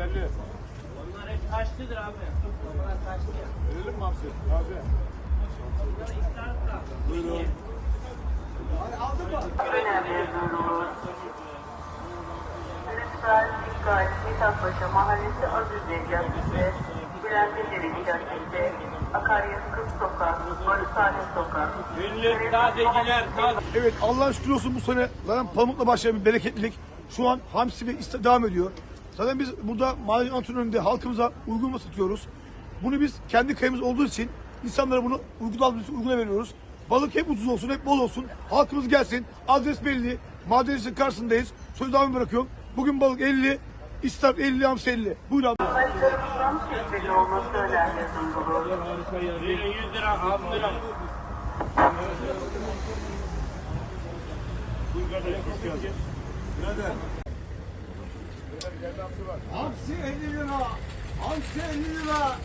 Yerli. Onlar hep taşlıdır abi. Onlar taşlı ya. Verelim mi hamsi? Abi. Bunlar iftar kaldı. Buyurun. Lütfen dikkat Mithatpaşa Mahallesi Aziziye Caddesi, Bülent Ecevit Caddesi, Akaryakıt Sokak, Barışhane Sokak. Günlük tazeciler, taze. Evet Allah'a şükür olsun bu sene zaten pamukla başlayan bir bereketlilik. Şu an hamsi ve iste devam ediyor. Zaten biz burada mahalle antrenöründe halkımıza uygun satıyoruz. Bunu biz kendi kayımız olduğu için insanlara bunu uyguladığımız için uyguna veriyoruz. Balık hep ucuz olsun, hep bol olsun. Halkımız gelsin. Adres belli. Madenizin karşısındayız. Söz devam bırakıyorum. Bugün balık 50, istavrit 50, hamsi 50. Buyurun abi. Olması Hamsi 50 lira. Hamsi 50 lira.